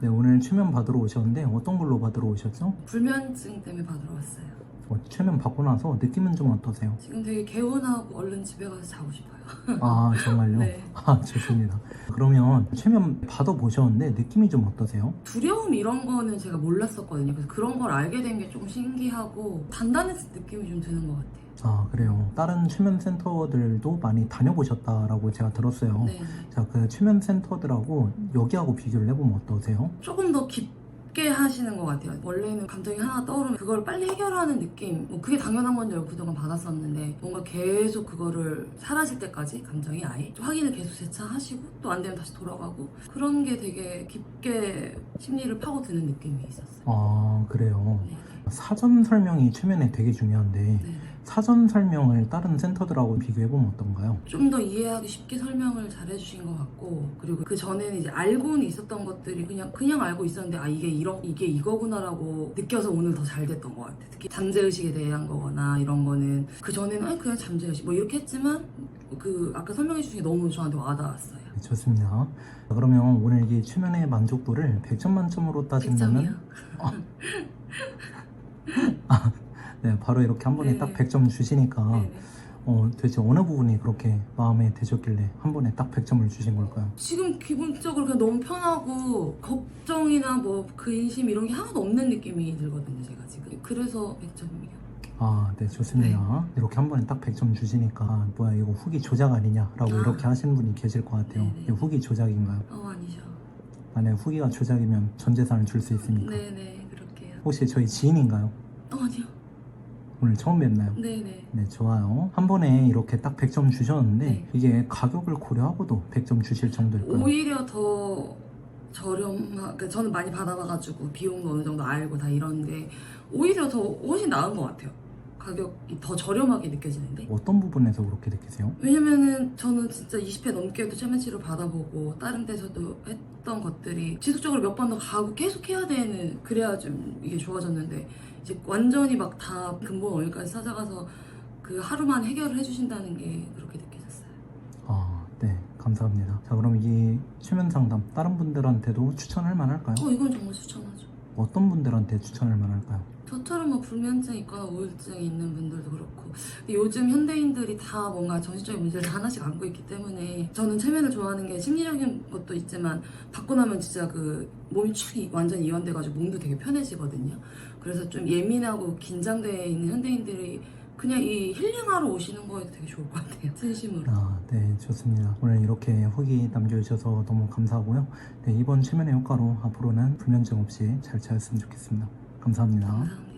네, 오늘 최면 받으러 오셨는데 어떤 걸로 받으러 오셨죠? 불면증 때문에 받으러 왔어요. 어, 최면 받고 나서 느낌은 좀 어떠세요? 지금 되게 개운하고 얼른 집에 가서 자고 싶어요. 아, 정말요? 네. 아, 좋습니다. 그러면 최면 받아보셨는데 느낌이 좀 어떠세요? 두려움 이런 거는 제가 몰랐었거든요. 그래서 그런 걸 알게 된 게 좀 신기하고 단단해진 느낌이 좀 드는 것 같아요. 아, 그래요. 다른 최면 센터들도 많이 다녀보셨다라고 제가 들었어요. 네. 자, 그 최면 센터들하고 여기하고 비교를 해보면 어떠세요? 조금 더 깊 게 하시는 것 같아요. 원래는 감정이 하나 떠오르면 그걸 빨리 해결하는 느낌. 뭐 그게 당연한 건줄 그동안 받았었는데 뭔가 계속 그거를 사라질 때까지 감정이 아예 좀 확인을 계속 재차하시고 또 안 되면 다시 돌아가고 그런 게 되게 깊게 심리를 파고드는 느낌이 있었어요. 아, 그래요. 네. 사전 설명이 최면에 되게 중요한데 네. 사전 설명을 다른 센터들하고 비교해보면 어떤가요? 좀 더 이해하기 쉽게 설명을 잘 해주신 것 같고 그리고 그 전에는 이제 알고는 있었던 것들이 그냥 그냥 알고 있었는데 아 이게 이런 이게 이거구나라고 느껴서 오늘 더 잘 됐던 것 같아요. 특히 잠재 의식에 대한 거거나 이런 거는 그 전에는 아니 그냥 잠재 의식 뭐 이렇게 했지만 그 아까 설명해 주신 게 너무 저한테 와닿았어요. 네, 좋습니다. 자, 그러면 오늘 이 최면의 만족도를 100점 만점으로 따진다면 100점이요? 네, 바로 이렇게 한 번에 네. 딱 100점 주시니까 네네. 어, 도대체 어느 부분이 그렇게 마음에 드셨길래 한 번에 딱 100점을 주신 걸까요? 지금 기본적으로 그냥 너무 편하고 걱정이나 뭐 근심 이런 게 하나도 없는 느낌이 들거든요 제가 지금 그래서 100점이에요. 아, 네, 좋습니다. 이렇게 한 번에 딱 100점 주시니까 뭐야 이거 후기 조작 아니냐라고 아. 이렇게 하시는 분이 계실 것 같아요. 네네. 이게 후기 조작인가요? 어 아니죠. 만약 후기가 조작이면 전 재산을 줄 수 있습니까? 네네 그렇게요. 혹시 저희 지인인가요? 어 아니요. 오늘 처음 뵙나요? 네네. 네, 좋아요. 한 번에 이렇게 딱 100점 주셨는데 네. 이게 가격을 고려하고도 100점 주실 정도일까요? 오히려 더 저렴한, 그러니까 저는 많이 받아봐가지고 비용도 어느 정도 알고 다 이런데 오히려 더 훨씬 나은 것 같아요. 가격이 더 저렴하게 느껴지는데. 어떤 부분에서 그렇게 느끼세요? 왜냐면은 저는 진짜 20회 넘게도 최면 치료 받아보고 다른 데서도 했던 것들이 지속적으로 몇 번 더 가고 계속 해야 되는 그래야 좀 이게 좋아졌는데 이제 완전히 막 다 근본 원인까지 찾아가서 그 하루만 해결을 해주신다는 게 그렇게 느껴졌어요. 아, 네, 감사합니다. 자, 그럼 이 최면 상담 다른 분들한테도 추천할 만할까요? 어 이건 정말 추천하죠. 어떤 분들한테 추천할 만할까요? 저처럼 뭐 불면증 있거나 우울증이 있는 분들도 그렇고 요즘 현대인들이 다 뭔가 정신적인 문제를 다 하나씩 안고 있기 때문에 저는 최면을 좋아하는 게 심리적인 것도 있지만 받고 나면 진짜 그 몸이 축 이- 완전 이완돼가지고 몸도 되게 편해지거든요 그래서 좀 예민하고 긴장돼 있는 현대인들이 그냥 이 힐링하러 오시는 거에도 되게 좋을 것 같아요 진심으로 아, 네, 좋습니다. 오늘 이렇게 후기 남겨주셔서 너무 감사하고요. 네, 이번 최면의 효과로 앞으로는 불면증 없이 잘 차였으면 좋겠습니다. 감사합니다. 감사합니다